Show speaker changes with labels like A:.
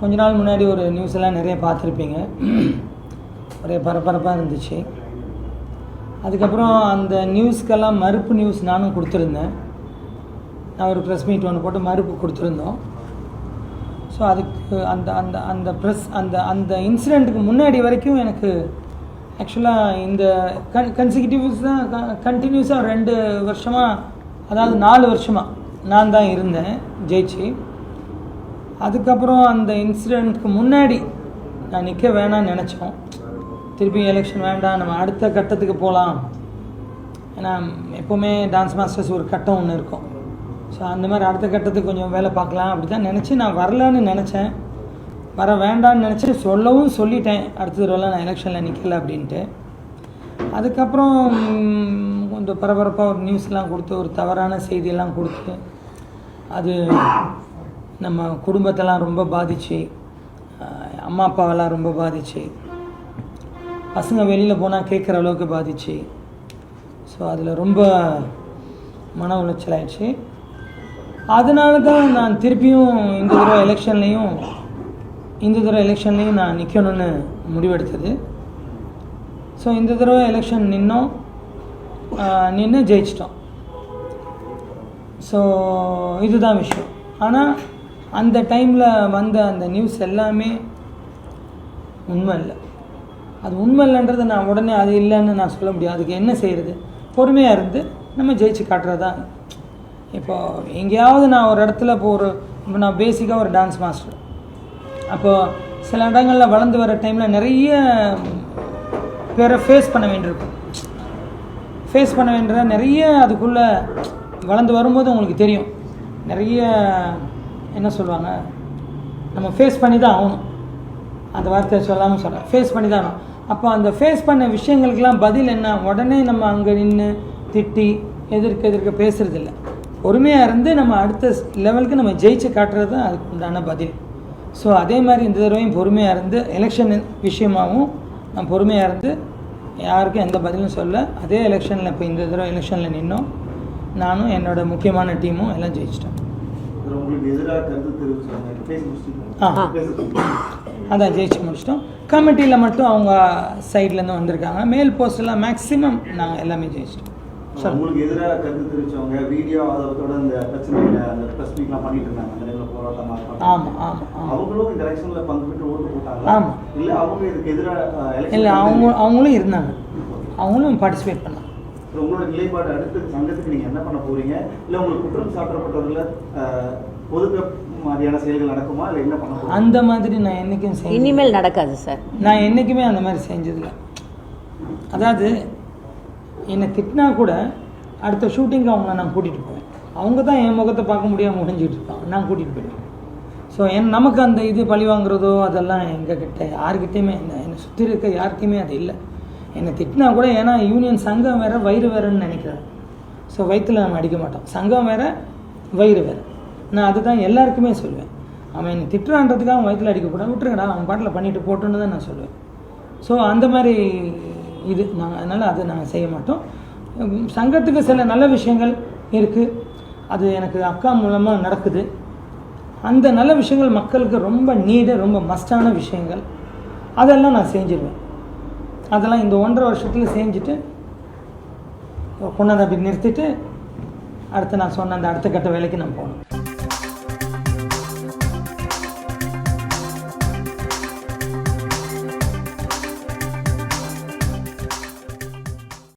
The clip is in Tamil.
A: கொஞ்ச நாள் முன்னாடி ஒரு நியூஸ் எல்லாம் நிறைய பார்த்துருப்பீங்க. ஒரே பரபரப்பாக இருந்துச்சு. அதுக்கப்புறம் அந்த நியூஸ்க்கெல்லாம் மறுப்பு நியூஸ் நானும் கொடுத்துருந்தேன். நான் ஒரு ப்ரெஸ் மீட் ஒன்று போட்டு மறுப்பு கொடுத்துருந்தோம். ஸோ அதுக்கு அந்த அந்த அந்த ப்ரெஸ் அந்த அந்த இன்சிடெண்ட்டுக்கு முன்னாடி வரைக்கும் எனக்கு ஆக்சுவலாக இந்த கன் கன்சிக்யூட்டிவ்ஸ் தான் கண்டினியூஸாக ரெண்டு வருஷமாக அதாவது நாலு வருஷமாக நான் தான் இருந்தேன் ஜெயிச்சு. அதுக்கப்புறம் அந்த இன்சிடெண்ட்க்கு முன்னாடி நான் நிற்க வேணாம்னு நினச்சோம். திருப்பி எலெக்ஷன் வேண்டாம் நம்ம அடுத்த கட்டத்துக்கு போகலாம் ஏன்னா எப்போவுமே டான்ஸ் மாஸ்டர்ஸ் ஒரு கட்டம் ஒன்று இருக்கும். ஸோ அந்த மாதிரி அடுத்த கட்டத்துக்கு கொஞ்சம் வேலை பார்க்கலாம். அப்படி தான் நினச்சி நான் வரலான்னு நினச்சேன். வர வேண்டாம்னு நினச்சி சொல்லவும் சொல்லிட்டேன். அடுத்த தடவை நான் எலெக்ஷனில் நிற்கல அப்படின்ட்டு. அதுக்கப்புறம் கொஞ்சம் பரபரப்பாக ஒரு நியூஸ்லாம் கொடுத்து ஒரு தவறான செய்தியெல்லாம் கொடுத்து அது நம்ம குடும்பத்தெல்லாம் ரொம்ப பாதிச்சு அம்மா அப்பாவெல்லாம் ரொம்ப பாதிச்சு பசங்க வெளியில் போனால் கேட்குற அளவுக்கு பாதிச்சு. ஸோ அதில் ரொம்ப மன உளைச்சல் ஆயிடுச்சு. அதனால தான் நான் திருப்பியும் இந்த தடவை எலெக்ஷன்லேயும் இந்த தடவை எலெக்ஷன்லேயும் நான் நிற்கணும்னு முடிவெடுத்தது. ஸோ இந்த தடவை எலெக்ஷன் நின்னோம். நின்று ஜெயிச்சிட்டோம். ஸோ இதுதான் விஷயம். ஆனால் அந்த டைமில் வந்த அந்த நியூஸ் எல்லாமே உண்மை இல்லை அது உண்மை இல்லைன்றதை நான் உடனே அது இல்லைன்னு நான் சொல்ல முடியாது. அதுக்கு என்ன செய்கிறது பொறுமையாக இருந்து நம்ம ஜெயிச்சு காட்டுறதா? இப்போது இப்போ எங்கேயாவது நான் ஒரு இடத்துல இப்போ ஒரு இப்போ நான் பேசிக்காக ஒரு டான்ஸ் மாஸ்டர் அப்போது சில இடங்களில் வளர்ந்து வர டைமில் நிறைய பேரை ஃபேஸ் பண்ண வேண்டியிருக்கும். ஃபேஸ் பண்ண வேண்டிய நிறைய அதுக்குள்ளே வளர்ந்து வரும்போது உங்களுக்கு தெரியும். நிறைய என்ன சொல்லுவாங்க? நம்ம ஃபேஸ் பண்ணி தான் ஆகணும். அந்த வார்த்தையை சொல்லாமல் சொல்கிறேன் ஃபேஸ் பண்ணி தான் ஆகணும். அப்போ அந்த ஃபேஸ் பண்ண விஷயங்களுக்கெல்லாம் பதில் என்ன? உடனே நம்ம அங்கே நின்று திட்டி எதிர்க்க எதிர்க்க பேசுறது பொறுமையாக இருந்து நம்ம அடுத்த லெவலுக்கு நம்ம ஜெயிச்சு காட்டுறது தான் அதுக்கு உண்டான பதில். ஸோ அதே மாதிரி இந்த தடவையும் பொறுமையாக இருந்து எலெக்ஷன் விஷயமாகவும் நான் பொறுமையாக இருந்து யாருக்கும் எந்த பதிலும் சொல்ல அதே எலெக்ஷனில் இப்போ இந்த தடவை எலெக்ஷனில் நின்னோம். நானும் என்னோட முக்கியமான டீமும் எல்லாம் ஜெயிச்சிட்டோம்.
B: உங்களுக்கு எதிராக கருத்து தெரிவிச்சாங்க.
A: அதான் ஜெயிச்சு முடிச்சிட்டோம். கமிட்டியில் மட்டும் அவங்க சைட்லேருந்து வந்திருக்காங்க. மேல் போஸ்டெல்லாம் மேக்ஸிமம் நாங்கள் எல்லாமே ஜெயிச்சிட்டோம்.
B: உங்களுக்கு எதிராக கருத்து தெரிவிச்சவங்க வீடியோ அதோட இந்த பிரச்சனையில அந்த ப்ரெஸ் மீட்லாம் பண்ணிட்டு இருந்தாங்க. அந்த நேரில் போராட்டம் ஆர்ப்பாட்டம்.
A: ஆமாம் ஆமாம்
B: அவங்களும் இந்த எலெக்ஷன்ல பங்கு பெற்று ஓட்டு போட்டாங்களா?
A: ஆமா.
B: இல்ல அவங்க இதுக்கு எதிராக
A: இல்லை அவங்க அவங்களும் இருந்தாங்க. அவங்களும் பார்ட்டிசிபேட் பண்ணாங்க.
B: உங்களோட நிலைப்பாடு அடுத்து சங்கத்துக்கு நீங்க என்ன பண்ண போறீங்க? இல்ல உங்களுக்கு குற்றம் சாட்டப்பட்டவர்கள ஒதுக்க மாதிரியான செயல்கள் நடக்குமா? இல்ல என்ன பண்ண போறீங்க?
A: அந்த மாதிரி நான் என்றைக்கும் செஞ்சு
C: இனிமேல் நடக்காது சார்.
A: நான் என்றைக்குமே அந்த மாதிரி செஞ்சதில்ல. அதாவது என்னை திட்டினா கூட அடுத்த ஷூட்டிங்க்கு அவங்கள நான் கூட்டிகிட்டு போவேன். அவங்க தான் என் முகத்தை பார்க்க முடியாமல் முடிஞ்சிட்டு இருப்பாங்க. நான் கூட்டிகிட்டு போயிடுவேன். ஸோ என் நமக்கு அந்த இது பழி வாங்குறதோ அதெல்லாம் எங்கள் கிட்ட யாருக்கிட்டேயுமே இல்லை என்னை சுற்றி இருக்க யார்கிட்டையுமே அது இல்லை. என்னை திட்டினா கூட ஏன்னா யூனியன் சங்கம் வேறு வயிறு வேறுன்னு நினைக்கிறேன் ஸோ வயிற்றில் நம்ம அடிக்க மாட்டோம். சங்கம் வேறு வயிறு வேறு. நான் அதுதான் எல்லாருக்குமே சொல்லுவேன் அவன் என்னை திட்டுறான்றதுக்காக அவன் வயிற்றில் அடிக்கக்கூடாது விட்டுருங்கடா அவன் பாட்டில் பண்ணிட்டு போட்டுன்னு தான் நான் சொல்லுவேன் ஸோ அந்த மாதிரி இது. நாங்கள் அதனால் அதை நாங்கள் செய்ய மாட்டோம். சங்கத்துக்கு சில நல்ல விஷயங்கள் இருக்குது அது எனக்கு அக்கா மூலமாக நடக்குது. அந்த நல்ல விஷயங்கள் மக்களுக்கு ரொம்ப நீடு ரொம்ப மஸ்டான விஷயங்கள். அதெல்லாம் நான் செஞ்சிருவேன். அதெல்லாம் இந்த ஒன்றரை வருஷத்தில் செஞ்சுட்டு கொண்டாந்து அப்படி நிறுத்திட்டு அடுத்து நான் சொன்ன அந்த அடுத்த கட்ட வேலைக்கு நான் போகணும்.